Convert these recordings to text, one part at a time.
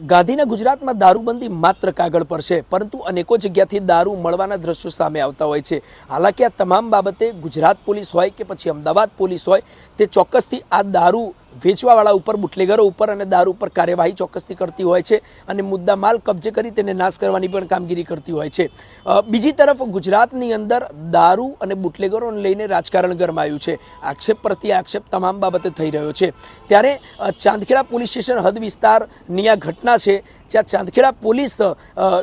ગાંધીના ગુજરાતમાં દારૂબંધી માત્ર કાગળ પર છે, પરંતુ અનેકો જગ્યાથી દારૂ મળવાના દ્રશ્યો સામે આવતા હોય છે. હાલાકી આ તમામ બાબતે ગુજરાત પોલીસ હોય કે પછી અમદાવાદ પોલીસ હોય, તે ચોક્કસથી આ દારૂ વેચવાવાળા ઉપર, બુટલેગરો ઉપર અને દારૂ ઉપર કાર્યવાહી ચોક્કસથી કરતી હોય છે અને મુદ્દા માલ કબજે કરી તેને નાશ કરવાની પણ કામગીરી કરતી હોય છે. બીજી તરફ ગુજરાતની અંદર દારૂ અને બુટલેગરોને લઈને રાજકારણ ગરમાયું છે. આક્ષેપ પ્રત્યે આક્ષેપ તમામ બાબતે થઈ રહ્યો છે. ત્યારે ચાંદખેડા પોલીસ સ્ટેશન હદ વિસ્તારની આ ઘટના છે. જ્યાં ચાંદખેડા પોલીસ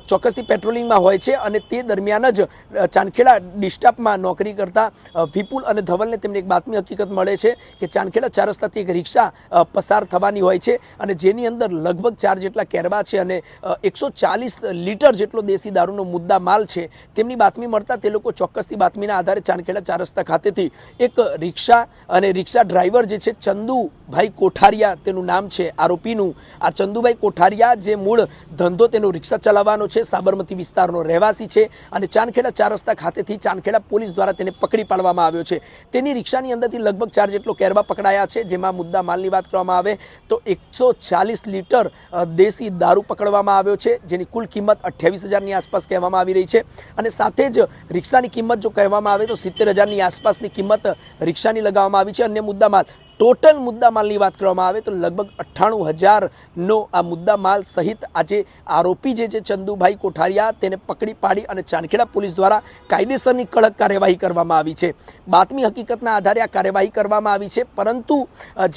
ચોક્કસથી પેટ્રોલિંગમાં હોય છે અને તે દરમિયાન જ ચાંદખેડા ડિસ્ટાફમાં નોકરી કરતા વિપુલ અને ધવલને તેમને એક બાતમી હકીકત મળે છે કે ચાંદખેડા ચાર રસ્તાથી એક રિક્ષા પસાર થવાની હોય છે અને જેની અંદર લગભગ ચાર જેટલા કેરબા છે અને એકસો ચાલીસ લીટર જેટલો દેશી દારૂનો મુદ્દા માલ છે. તેમની બાતમી મળતા તે લોકો ચોક્કસથી બાતમીના આધારે ચાંદખેડા ચાર રસ્તા ખાતેથી એક રિક્ષા અને રિક્ષા ડ્રાઈવર જે છે ચંદુભાઈ કોઠારિયા, તેનું નામ છે આરોપીનું. આ ચંદુભાઈ કોઠારિયા જે મૂળ ધંધો તેનો રિક્ષા ચલાવવાનો છે, સાબરમતી વિસ્તારનો રહેવાસી છે અને ચાંદખેડા ચાર રસ્તા ખાતેથી ચાંદખેડા પોલીસ દ્વારા તેને પકડી પાડવામાં આવ્યો છે. તેની રિક્ષાની અંદરથી લગભગ ચાર જેટલો કેરબા પકડાયા છે, જેમાં મુદ્દા માલની વાત કરવામાં આવે તો એકસો ચાલીસ લીટર દેશી દારૂ પકડવામાં આવ્યો છે, જેની કુલ કિંમત અઠ્યાવીસ હજારની આસપાસ કહેવામાં આવી રહી છે. અને સાથે જ રિક્ષાની કિંમત જો કહેવામાં આવે તો સિત્તેર હજારની આસપાસની કિંમત રિક્ષાની લગાવવામાં આવી છે. અન્ય મુદ્દામાલ ટોટલ મુદ્દામાલની વાત કરવામાં આવે તો લગભગ અઠ્ઠાણું હજારનો આ મુદ્દામાલ સહિત આજે આરોપી જે છે ચંદુભાઈ કોઠારિયા તેને પકડી પાડી અને ચાંદખેડા પોલીસ દ્વારા કાયદેસરની કડક કાર્યવાહી કરવામાં આવી છે. બાતમી હકીકતના આધારે આ કાર્યવાહી કરવામાં આવી છે, પરંતુ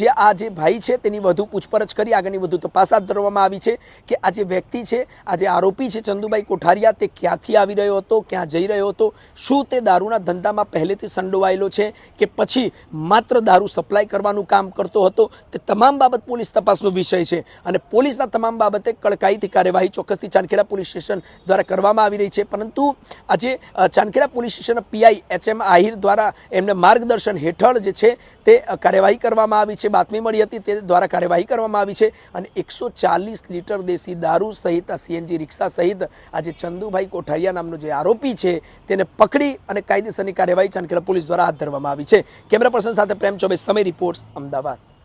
જે આ જે ભાઈ છે તેની વધુ પૂછપરછ કરી, આગળની વધુ તપાસ હાથ ધરવામાં આવી છે કે આ જે વ્યક્તિ છે, આ જે આરોપી છે ચંદુભાઈ કોઠારિયા તે ક્યાંથી આવી રહ્યો હતો, ક્યાં જઈ રહ્યો હતો, શું તે દારૂના ધંધામાં પહેલેથી સંડોવાયેલો છે કે પછી માત્ર દારૂ સપ્લાય કરવાનું કામ કરતો હતો. તે તમામ બાબત પોલીસ તપાસનો વિષય છે. અને પોલીસના તમામ બાબતે કડકાઈથી કાર્યવાહી ચોક્કસથી ચાંદખેડા પોલીસ સ્ટેશન દ્વારા કરવામાં આવી રહી છે. પરંતુ આજે ચાંદખેડા પોલીસ સ્ટેશનના પીઆઈ એચ એમ આહિર દ્વારા એમને માર્ગદર્શન હેઠળ જે છે તે કાર્યવાહી કરવામાં આવી છે. બાતમી મળી હતી તે દ્વારા કાર્યવાહી કરવામાં આવી છે. અને એકસો ચાલીસ લીટર દેશી દારૂ સહિત આ સીએનજી રિક્ષા સહિત આજે ચંદુભાઈ કોઠારિયા નામનો જે આરોપી છે તેને પકડી અને કાયદેસરની કાર્યવાહી ચાંદખેડા પોલીસ દ્વારા હાથ ધરવામાં આવી છે. કેમેરા પર્સન સાથે પ્રેમ ચોબે સમય રિપોર્ટ્સ અમદાવાદ